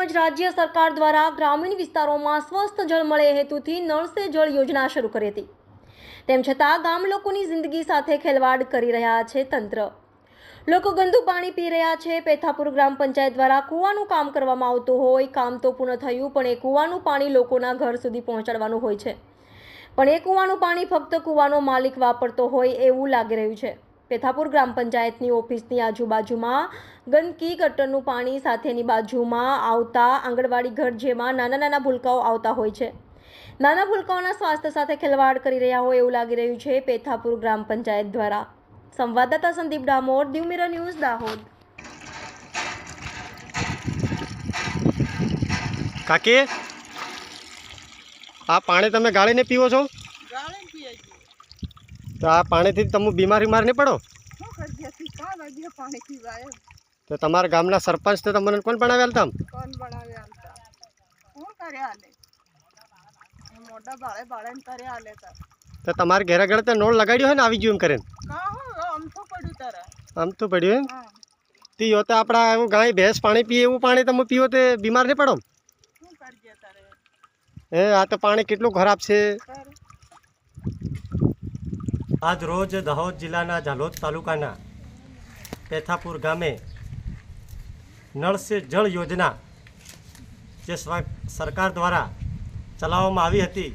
તેમજ રાજ્ય સરકાર દ્વારા ગ્રામીણ વિસ્તારોમાં સ્વસ્થ જળ મળે હેતુથી નળ સે જળ યોજના શરૂ કરી હતી. તેમ છતાં ગામ લોકોની જિંદગી સાથે ખેલવાડ કરી રહ્યા છે તંત્ર. લોકો ગંદુ પાણી પી રહ્યા છે. પેથાપુર ગ્રામ પંચાયત દ્વારા કૂવાનું કામ કરવામાં આવતું હોય, કામ તો પૂર્ણ થયું, પણ એ કૂવાનું પાણી લોકોના ઘર સુધી પહોંચાડવાનું હોય છે. પણ એ કૂવાનું પાણી ફક્ત કૂવાનો માલિક વાપરતો હોય એવું લાગી રહ્યું છે. પેથાપુર ગ્રામ પંચાયતની ઓફિસની આજુબાજુમાં ગંદકી ગટરનું પાણી સાથેની બાજુમાં આવતા આંગણવાડી ઘર જેમાં નાના નાના ભૂલકાઓ આવતા હોય છે. નાના ભૂલકાઓના સ્વાસ્થ્ય સાથે ખેલવાડ કરી રહ્યા હોય એવું લાગી રહ્યું છે પેથાપુર ગ્રામ પંચાયત દ્વારા. સંવાદદાતા સંદીપ ડામોર દીવ મિરર ન્યૂઝ દાહોદ. કાકી આ પાણી તમે ગાળીને પીવો છો? ગાળીને પીએ છીએ. તો આ પાણીથી તમે બીમાર બીમાર નહીં પડો તો તમારા ગામના સરપંચ તો તમને કોણ બનાવેલ તમ કોણ બનાવે કોણ કરે આલે મોટા બાળે બાળે ને આલે તો. તમારે ઘેરા ઘરે તો નોળ લગાડ્યો હોય ને આવી ગયું એમ કરીને? આમ તો પડ્યું તારે. આમ તો પડ્યું એમ? તી તો આપણા એવું ગાય ભેંસ પાણી પીએ એવું પાણી તમે પીવો તે બીમાર નહીં પડો હે આ તો પાણી કેટલું ખરાબ છે? આજ રોજ દાહોદ જિલ્લાના ઝાલોદ તાલુકાના પેથાપુર ગામે નળ સે જળ યોજના જે સરકાર દ્વારા ચલાવવામાં આવી હતી,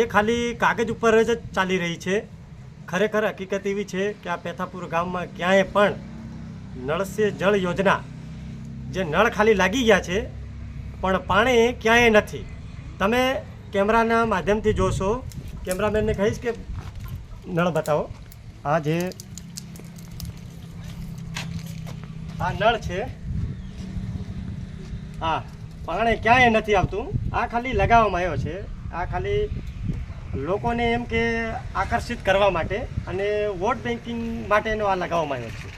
એ ખાલી કાગજ ઉપર જ ચાલી રહી છે. ખરેખર હકીકત એવી છે કે આ પેથાપુર ગામમાં ક્યાંય પણ નળ સે જળ યોજના જે નળ ખાલી લાગી ગયા છે, પણ પાણી ક્યાંય નથી. તમે કેમેરાના માધ્યમથી જોશો. કેમેરામેનને કહીશ કે નળ બતાવો. આ જે આ નળ છે, હા, પાણી ક્યાંય નથી આવતું. આ ખાલી લગાવવામાં આવ્યો છે. આ ખાલી લોકોને એમ કે આકર્ષિત કરવા માટે અને વોટ બેન્કિંગ માટેનો આ લગાવવામાં આવ્યો છે.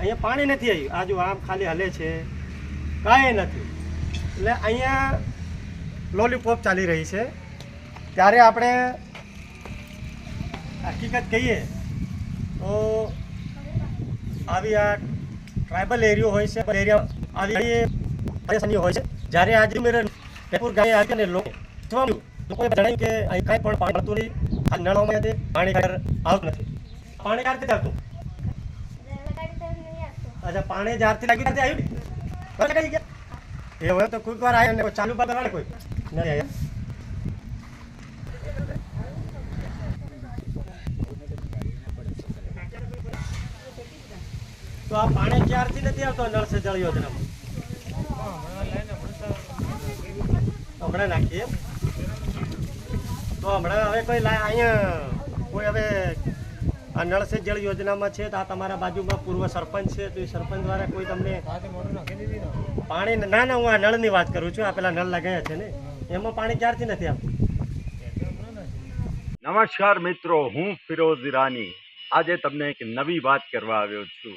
અહીંયા પાણી નથી આવ્યું. આ જો આમ ખાલી હલે છે. કાંઈ નથી. એટલે અહીંયા લોલીપોપ ચાલી રહી છે. ત્યારે આપણે હકીકત કહીએ તો આવી આ ટ્રાઇબલ એરિયો હોય છે એરિયા આવી પરેશાનીઓ હોય છે. જ્યારે આજે મેરે પેપુર ગામે આવી અને લોકો લોકોએ જણાવ્યું કે અહીં કાંઈ પણ પાણી મળતું નહીં આ પાણી ખરેખર આવતું નથી. પાણી ક્યારથી આવતું? અચ્છા, પાણી જ્યારથી લાગ્યું ત્યારથી આવ્યું એ હવે તો કોઈક વાર આવ્યા ચાલુ પર કોઈ. નથી આવ્યા તો આ પાણી ક્યારથી નથી આવતો નળ સે જળ યોજનામાં? હમણાં નાખીએ. તો હમણાં હવે કોઈ અહીંયા કોઈ હવે આ નળ સે જળ યોજનામાં છે તો આ તમારા બાજુમાં પૂર્વ સરપંચ છે, તો એ સરપંચ દ્વારા કોઈ તમને પાણી ના ના, હું આ નળની વાત કરું છું, આ પેલા નળ લગાવ્યા છે ને. એમાં પાણી ક્યારથી નથી આવતું? નમસ્કાર મિત્રો, હું ફિરોઝ ઈરાની. આજે તમને એક નવી વાત કરવા આવ્યો છું.